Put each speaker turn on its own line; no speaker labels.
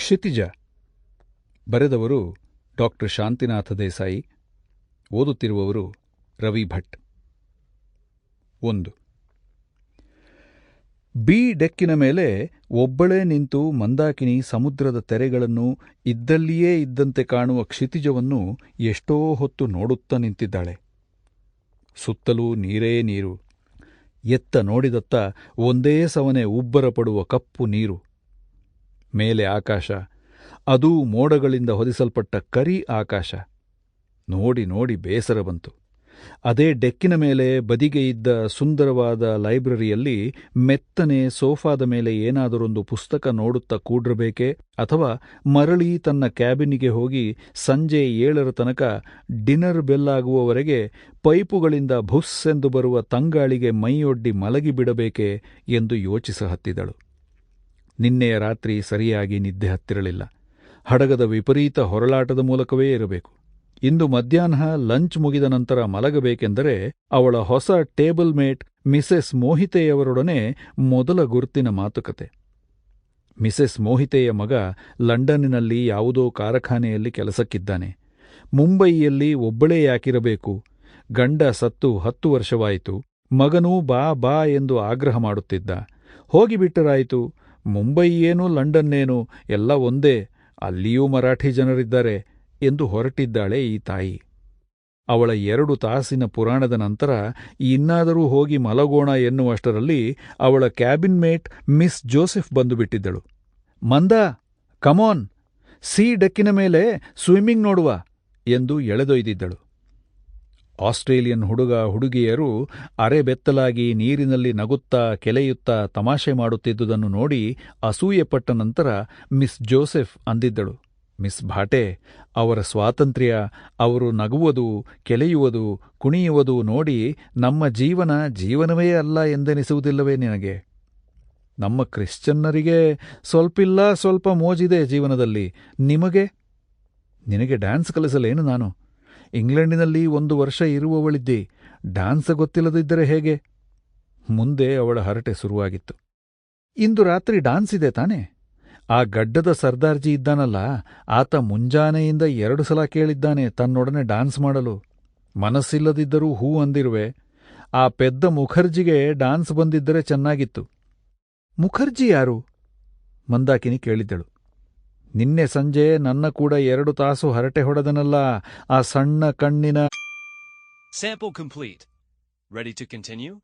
ಕ್ಷಿತಿಜ. ಬರೆದವರು ಡಾಕ್ಟರ್ ಶಾಂತಿನಾಥ ದೇಸಾಯಿ, ಓದುತ್ತಿರುವವರು ರವಿ ಭಟ್. ಒಂದು. ಬಿ ಡೆಕ್ಕಿನ ಮೇಲೆ ಒಬ್ಬಳೇ ನಿಂತು ಮಂದಾಕಿನಿ ಸಮುದ್ರದ ತೆರೆಗಳನ್ನು ಇದ್ದಲ್ಲಿಯೇ ಇದ್ದಂತೆ ಕಾಣುವ ಕ್ಷಿತಿಜವನ್ನು ಎಷ್ಟೋ ಹೊತ್ತು ನೋಡುತ್ತಾ ನಿಂತಿದ್ದಾಳೆ. ಸುತ್ತಲೂ ನೀರೇ ನೀರು. ಎತ್ತ ನೋಡಿದತ್ತ ಒಂದೇ ಸವನೆ ಉಬ್ಬರ ಪಡುವ ಕಪ್ಪು ನೀರು. ಮೇಲೆ ಆಕಾಶ, ಅದೂ ಮೋಡಗಳಿಂದ ಹೊದಿಸಲ್ಪಟ್ಟ ಕರಿ ಆಕಾಶ. ನೋಡಿ ನೋಡಿ, ಬೇಸರ ಬಂತು. ಅದೇ ಡೆಕ್ಕಿನ ಮೇಲೆ ಬದಿಗೆ ಇದ್ದ ಸುಂದರವಾದ ಲೈಬ್ರರಿಯಲ್ಲಿ ಮೆತ್ತನೆ ಸೋಫಾದ ಮೇಲೆ ಏನಾದರೊಂದು ಪುಸ್ತಕ ನೋಡುತ್ತಾ ಕೂಡ್ರಬೇಕೆ ಅಥವಾ ಮರಳಿ ತನ್ನ ಕ್ಯಾಬಿನಿಗೆ ಹೋಗಿ ಸಂಜೆ ಏಳರ ತನಕ ಡಿನ್ನರ್ ಬೆಲ್ಲಾಗುವವರೆಗೆ ಪೈಪುಗಳಿಂದ ಭುಸ್ಸೆಂದು ಬರುವ ತಂಗಾಳಿಗೆ ಮೈಯೊಡ್ಡಿ ಮಲಗಿಬಿಡಬೇಕೆ ಎಂದು ಯೋಚಿಸಹತ್ತಿದಳು ನಿನ್ನೆಯ ರಾತ್ರಿ ಸರಿಯಾಗಿ ನಿದ್ದೆ ಹತ್ತಿರಲಿಲ್ಲ. ಹಡಗದ ವಿಪರೀತ ಹೊರಳಾಟದ ಮೂಲಕವೇ ಇರಬೇಕು. ಇಂದು ಮಧ್ಯಾಹ್ನ ಲಂಚ್ ಮುಗಿದ ನಂತರ ಮಲಗಬೇಕೆಂದರೆ ಅವಳ ಹೊಸ ಟೇಬಲ್ ಮೇಟ್ ಮಿಸೆಸ್ ಮೋಹಿತೆಯವರೊಡನೆ ಮೊದಲ ಗುರುತಿನ ಮಾತುಕತೆ. ಮಿಸೆಸ್ ಮೋಹಿತೆಯ ಮಗ ಲಂಡನ್ನಿನಲ್ಲಿ ಯಾವುದೋ ಕಾರಖಾನೆಯಲ್ಲಿ ಕೆಲಸಕ್ಕಿದ್ದಾನೆ. ಮುಂಬಯಿಯಲ್ಲಿ ಒಬ್ಬಳೇ ಯಾಕಿರಬೇಕು. ಗಂಡ ಸತ್ತು ಹತ್ತು ವರ್ಷವಾಯಿತು. ಮಗನೂ ಬಾ ಬಾ ಎಂದು ಆಗ್ರಹ ಮಾಡುತ್ತಿದ್ದ. ಹೋಗಿಬಿಟ್ಟರಾಯಿತು. ಮುಂಬಯಿಯೇನು ಲಂಡನ್ನೇನು ಎಲ್ಲ ಒಂದೇ, ಅಲ್ಲಿಯೂ ಮರಾಠಿ ಜನರಿದ್ದಾರೆ ಎಂದು ಹೊರಟಿದ್ದಾಳೆ ಈ ತಾಯಿ. ಅವಳ ಎರಡು ತಾಸಿನ ಪುರಾಣದ ನಂತರ ಇನ್ನಾದರೂ ಹೋಗಿ ಮಲಗೋಣ ಎನ್ನುವಷ್ಟರಲ್ಲಿ ಅವಳ ಕ್ಯಾಬಿನ್ ಮೇಟ್ ಮಿಸ್ ಜೋಸೆಫ್ ಬಂದುಬಿಟ್ಟಿದ್ದಳು. ಮಂದ, ಕಮೋನ್, ಸೀ, ಡೆಕ್ಕಿನ ಮೇಲೆ ಸ್ವಿಮ್ಮಿಂಗ್ ನೋಡುವ ಎಂದು ಎಳೆದೊಯ್ದಿದ್ದಳು. ಆಸ್ಟ್ರೇಲಿಯನ್ ಹುಡುಗ ಹುಡುಗಿಯರು ಅರೆಬೆತ್ತಲಾಗಿ ನೀರಿನಲ್ಲಿ ನಗುತ್ತಾ ಕೆಲೆಯುತ್ತಾ ತಮಾಷೆ ಮಾಡುತ್ತಿದ್ದುದನ್ನು ನೋಡಿ ಅಸೂಯೆಪಟ್ಟ ನಂತರ ಮಿಸ್ ಜೋಸೆಫ್ ಅಂದಿದ್ದಳು. ಮಿಸ್ ಭಾಟೆ, ಅವರ ಸ್ವಾತಂತ್ರ್ಯ, ಅವರು ನಗುವುದು, ಕೆಲೆಯುವುದು, ಕುಣಿಯುವುದು ನೋಡಿ ನಮ್ಮ ಜೀವನ ಜೀವನವೇ ಅಲ್ಲ ಎಂದೆನಿಸುವುದಿಲ್ಲವೇ ನಿನಗೆ? ನಮ್ಮ ಕ್ರಿಶ್ಚನ್ನರಿಗೆ ಸ್ವಲ್ಪಿಲ್ಲ, ಸ್ವಲ್ಪ ಮೋಜಿದೆ ಜೀವನದಲ್ಲಿ. ನಿಮಗೆ? ನಿನಗೆ ಡ್ಯಾನ್ಸ್ ಕಲಿಸಲೇನು ನಾನು? ಇಂಗ್ಲೆಂಡಿನಲ್ಲಿ ಒಂದು ವರ್ಷ ಇರುವವಳಿದ್ದೆ, ಡಾನ್ಸ ಗೊತ್ತಿಲ್ಲದಿದ್ದರೆ ಹೇಗೆ? ಮುಂದೆ ಅವಳ ಹರಟೆ ಶುರುವಾಗಿತ್ತು. ಇಂದು ರಾತ್ರಿ ಡಾನ್ಸ್ ಇದೆ ತಾನೆ? ಆ ಗಡ್ಡದ ಸರ್ದಾರ್ಜಿ ಇದ್ದಾನಲ್ಲ, ಆತ ಮುಂಜಾನೆಯಿಂದ ಎರಡು ಸಲ ಕೇಳಿದ್ದಾನೆ ತನ್ನೊಡನೆ ಡಾನ್ಸ್ ಮಾಡಲು. ಮನಸ್ಸಿಲ್ಲದಿದ್ದರೂ ಹೂ ಅಂದಿರುವೆ. ಆ ಪೆದ್ದ ಮುಖರ್ಜಿಗೆ ಡಾನ್ಸ್ ಬಂದಿದ್ದರೆ ಚೆನ್ನಾಗಿತ್ತು. ಮುಖರ್ಜಿ ಯಾರು? ಮಂದಾಕಿನಿ ಕೇಳಿದ್ದಳು. ನಿನ್ನೆ ಸಂಜೆ ನನ್ನ ಕೂಡ ಎರಡು ತಾಸು ಹರಟೆ ಹೊಡೆದನಲ್ಲ, ಆ ಸಣ್ಣ ಕಣ್ಣಿನ
Sample complete. Ready to continue?